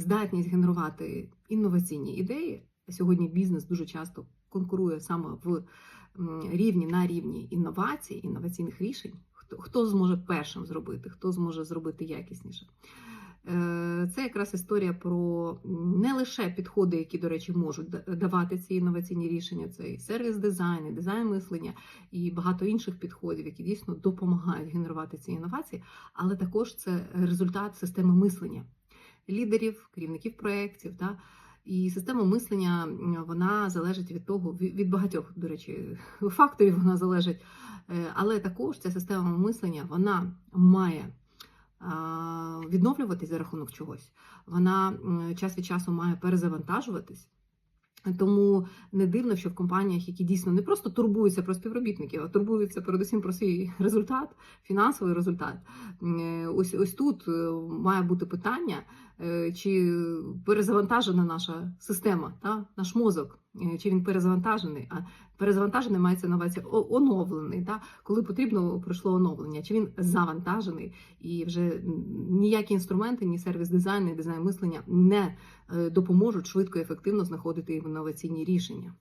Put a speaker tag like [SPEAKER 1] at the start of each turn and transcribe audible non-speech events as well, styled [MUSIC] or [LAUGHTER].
[SPEAKER 1] здатність генерувати інноваційні ідеї. Сьогодні бізнес дуже часто конкурує саме в рівні на рівні інновацій, інноваційних рішень. Хто, хто зможе першим зробити, хто зможе зробити якісніше. Е, Це якраз історія про не лише підходи, які, до речі, можуть давати ці інноваційні рішення, це і сервіс дизайн, і дизайн мислення, і багато інших підходів, які дійсно допомагають генерувати ці інновації, але також це результат системи мислення лідерів, керівників проєктів. Да? І система мислення вона залежить від того, від багатьох, до речі, [LAUGHS] факторів вона залежить. Е, Але також ця система мислення вона має відновлюватись за рахунок чогось. Вона час від часу має перезавантажуватись. Тому не дивно, що в компаніях, які дійсно не просто турбуються про співробітників, а турбуються передусім про свій результат, фінансовий результат. Е, Ось ось тут е, має бути питання, е, чи перезавантажена наша система, та, наш мозок, чи він перезавантажений, а перезавантажений мається на увазі оновлений, та, коли потрібно пройшло оновлення, чи він завантажений, і вже ніякі інструменти, ні сервіс дизайн, ні дизайн мислення не допоможуть швидко і ефективно знаходити інноваційні рішення.